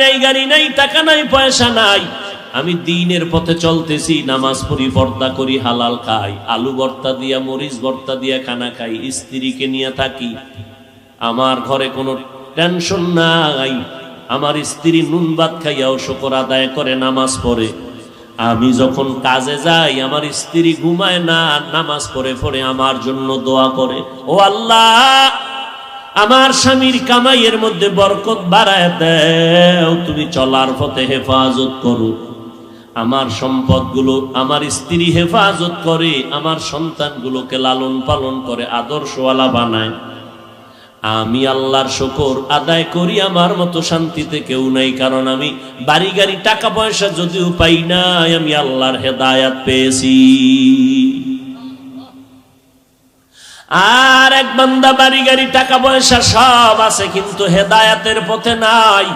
নাই, গাড়ি নাই, টাকা নাই, পয়সা নাই। আমি দিনের পথে চলতেছি, নামাজ পড়ি, পর্দা করি, হালাল খাই, আলু ভর্তা দিয়া, মরিচ ভর্তা দিয়া খানা খাই, স্ত্রীকে নিয়ে থাকি। আমার ঘরে কোনো টেনশন নাই। আমার স্ত্রী নুন ভাত খাইয়াও শুকর আদায় করে, নামাজ পড়ে। আমি যখন কাজে যাই, আমার স্ত্রী ঘুমায় না, নামাজ পড়ে পড়ে আমার জন্য দোয়া করে। ও আল্লাহ! আমার স্বামীর কামাইয়ের মধ্যে বরকত বাড়ায় দেও, তুমি চলার পথে হেফাজত করো। আমার সম্পদগুলো আমার স্ত্রী হেফাজত করে, আমার সন্তানগুলোকে লালন পালন করে, আদর্শওয়ালা বানায়। আমি আল্লাহর শকর আদায় করি, আমার মতো শান্তিতে কেউ নাই, কারণ আমি বাড়ি গাড়ি টাকা পয়সা যদিও পাই নাই, আমি আল্লাহর হেদায়াত পেয়েছি। আর এক বান্দা বাড়ি, গাড়ি, টাকা পয়সা সব আছে, কিন্তু হেদায়াতের পথে নাই।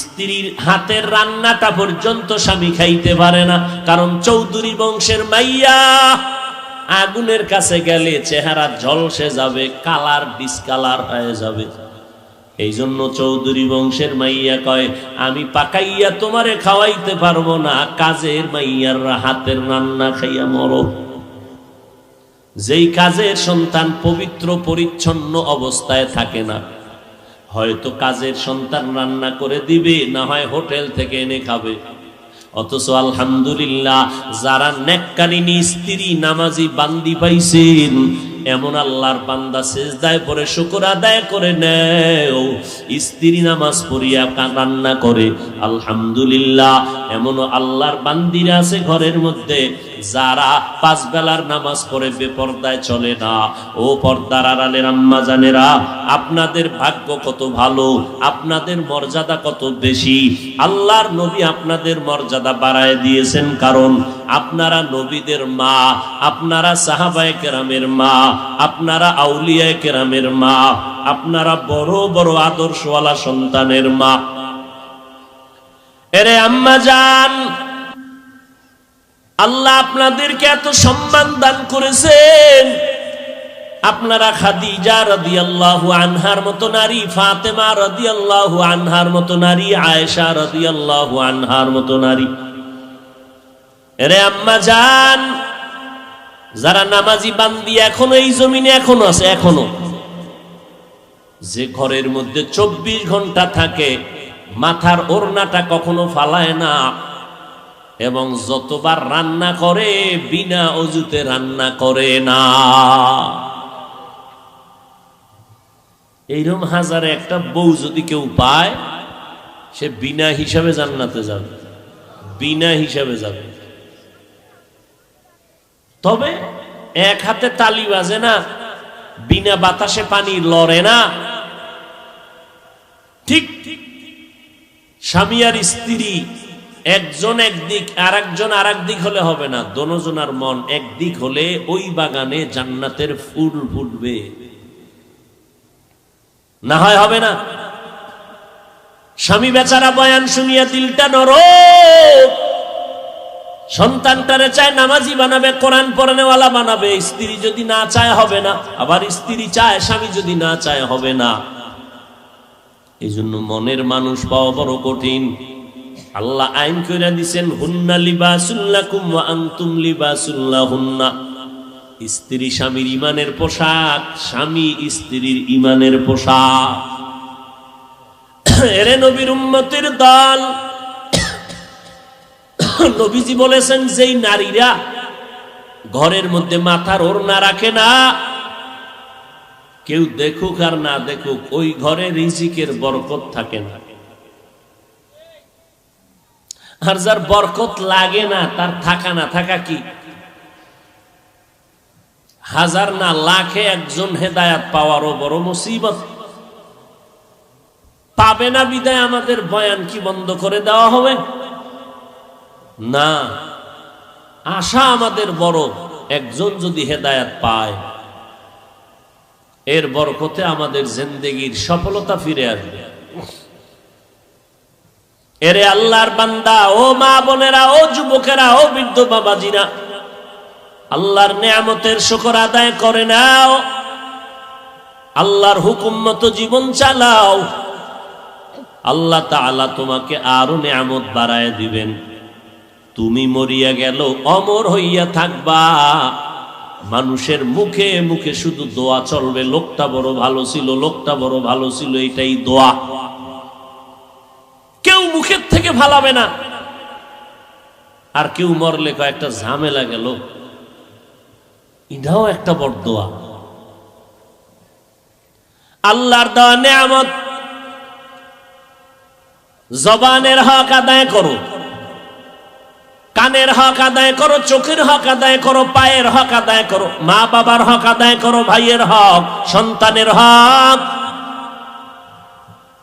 স্ত্রীর হাতের রান্নাটা পর্যন্ত স্বামী খাইতে পারে না, কারণ চৌধুরী বংশের মাইয়া আগুনের কাছে গেলে চেহারা ঝলসে যাবে, কালার ডিসকালার হয়ে যাবে। এই জন্য চৌধুরী বংশের মাইয়া কয়, আমি পাকাইয়া তোমারে খাওয়াইতে পারব না, কাজের মাইয়ার হাতের রান্না খাইয়া মরো। যেই কাজের সন্তান পবিত্র পরিচ্ছন্ন অবস্থায় থাকে না, হয়তো কাজের সন্তান রান্না করে দিবে, না হয় হোটেল থেকে এনে খাবে। অথচ আলহামদুলিল্লাহ, যারা নেককারিনী স্ত্রী, নামাজি বান্দি পাইছেন, এমন আল্লাহর বান্দা সেজদায় পরে শুকর আদায় করে নেও, স্ত্রী নামাজ পড়িয়া রান্না করে। আলহামদুলিল্লাহ এমন আল্লাহর বান্দিরা আছে ঘরের মধ্যে, যারা পাঁচ বেলার নামাজ পড়ে বেপর্দায় চলে না। ও পর্দার আড়ালের আম্মা জানেরা, আপনাদের ভাগ্য কত ভালো, আপনাদের মর্যাদা কত বেশি। আল্লাহর নবী আপনাদের মর্যাদা বাড়ায় দিয়েছেন কারণ আপনারা নবীদের মা, আপনারা সাহাবায়ে কেরামের মা, আপনারা আউলিয়ায়ে কেরামের মা, আপনারা বড় বড় আদর্শওয়ালা সন্তানের মা। এরে আম্মা জান, আল্লাহ আপনাদেরকে এত সম্মান দান করেছেন। আপনারা খাদিজা আল্লাহ আনহার মতো নারী, ফাতেমা রদি আল্লাহ আনহার মতো নারী, আয়েশা রদি আল্লাহ আনহার মতো নারী। এরে আম্মা জান, যারা নামাজি বান্দি এখনও এই জমিনে এখনও আছে, এখনও। যে ঘরের মধ্যে চব্বিশ ঘণ্টা থাকে মাথার ওড়নাটা কখনো ফালায় না। এবং যতবার রান্না করে, বিনা অজুতে রান্না করে না। এইরকম হাজারে একটা বউ যদি কেউ পায়, সে বিনা হিসাবে জান্নাতে যাবে। বিনা হিসাবে যাবে। তবে এক হাতে তালি বাজে না, বিনা বাতাসে পানি লড়ে না। ঠিক ঠিক স্বামী আর স্ত্রী, একজন একদিক আর একজন আর দিক হলে হবে না। দনোজনার মন একদিক হলে ওই বাগানে জান্নাতের ফুল ফুটবে। না হয় হবে না। স্বামী বেচারা বয়ান শুনিয়া দিলটা নর সন্তানটারে চায় নামাজি বানাবে, কোরআন পড়ানেওয়ালা বানাবে, স্ত্রী যদি না চায় হবে না। আবার স্ত্রী চায়, স্বামী যদি না চায় হবে না। এই জন্য মনের মানুষ পাওয়া বড় কঠিন। আল্লাহ আইন করে দিছেন, হুন্না লিবাসুল্লাকুম ওয়া আনতুম লিবাসুল্লাহুন্না স্ত্রী স্বামীর ইমানের পোশাক, স্বামী স্ত্রীর ইমানের পোশাক। এরে নবীর দল। নবীজি বলেছেন, যেই নারীরা ঘরের মধ্যে মাথার ওড়না রাখে না কেউ দেখুক আর না দেখুক, ওই ঘরে রিজিকের বরকত থাকে না। আর যার বরকত লাগে না, তার থাকা না, থাকা কি? হাজার না লাখে একজন হেদায়াত পাওয়ারও বড় মুসিবত। পাবে না বিদায় আমাদের বয়ান কি বন্ধ করে দেওয়া হবে? না। আশা আমাদের বড়, একজন যদি হেদায়াত পায় এর বরকতে আমাদের জিন্দেগির সফলতা ফিরে আসবে। এরে আল্লাহর বান্দা, ও মা বোনেরা, ও যুবকেরা, ও বৃদ্ধ বাবাজিরা, আল্লাহর নেয়ামতের শুকর আদায় করে নাও। আল্লাহর হুকুম মতো জীবন চালাও। আল্লাহ তাআলা তোমাকে আরও নিয়ামত বাড়ায় দিবেন। তুমি মরিয়া গেল, অমর হইয়া থাকবা। মানুষের মুখে মুখে শুধু দোয়া চলবে। লোকটা বড় ভালো ছিল, লোকটা বড় ভালো ছিল, এটাই দোয়া। কেউ মুখের থেকে ভালাবে না। আর কেউ মরলে কয়েকটা ঝামেলা গেল। এটাও একটা বড় দোয়া। আল্লাহর দেওয়া নেয়ামত। জবানের হক আদায় করো। কানের হক আদায় করো, চোখের হক আদায় করো, পায়ের হক আদায় করো, মা বাবার হক আদায় করো, ভাইয়ের হক, সন্তানের হক,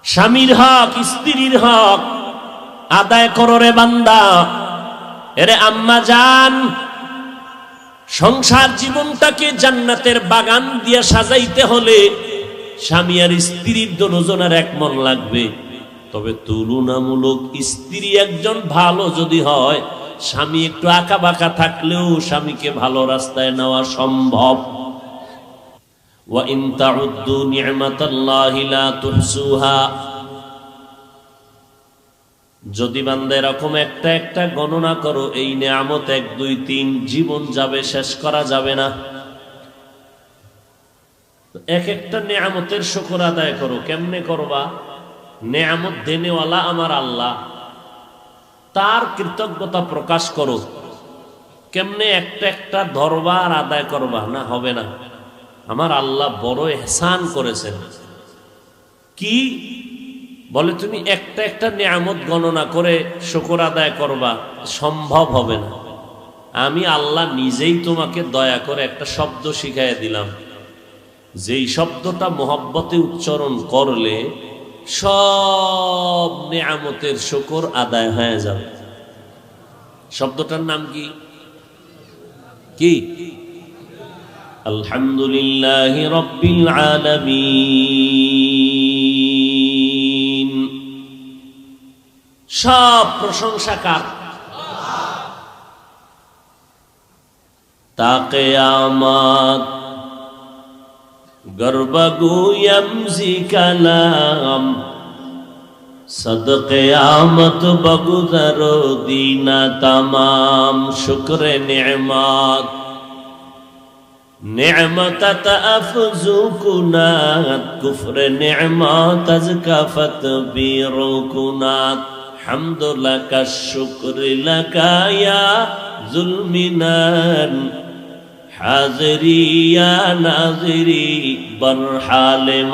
স্বামীর হক, স্ত্রীর হক আদায় করো রে বান্দা। এরে আম্মা জান, সংসার জীবনটাকে জান্নাতের বাগান দিয়ে সাজাইতে হলে স্বামী আর স্ত্রীর দুজনের এক মন লাগবে। তবে তুলনামূলক স্ত্রী একজন ভালো যদি হয় স্বামী একটু আঁকা বাঁকা থাকলেও স্বামীকে ভালো রাস্তায় নেওয়া সম্ভব وَإِن تَعُدُّوا نِعْمَةَ اللَّهِ لَا تُحْصُوهَا যদি বান্দা এরকম একটা একটা গণনা করো এই নেয়ামত এক দুই তিন জীবন যাবে শেষ করা যাবে না এক একটা নেয়ামতের শুকর আদায় করো কেমনে করবা নেয়ামত দেনেওয়ালা আমার আল্লাহ তার কৃতজ্ঞতা প্রকাশ করো। কেমনে একটা একটা ধরবা আর আদায় করবা? না, হবে না। আমার আল্লাহ বড় এহসান করেছেন। কি? বলে তুমি একটা একটা নিয়ামত গণনা করে শুকর আদায় করবা। সম্ভব হবে না। আমি আল্লাহ নিজেই তোমাকে দয়া করে একটা শব্দ শিখাই দিলাম। যেই শব্দটা মোহব্বতে উচ্চারণ করলে সব নিয়ামতের শুকর আদায় হয়ে যাবে। শব্দটার নাম কি? কি? আলহামদুলিল্লাহ রব্বিল আলামিন। সব প্রশংসা কার? তাকে گربگو یمزی کلام صدق آمت بگو در دینا تمام شکر نعمات نعمتت افزو کنات کفر نعمات از کفت بیرو کنات حمد لکا شکر لکا یا ظلمنان হাজরিয়া নাজরি বরহালেমান।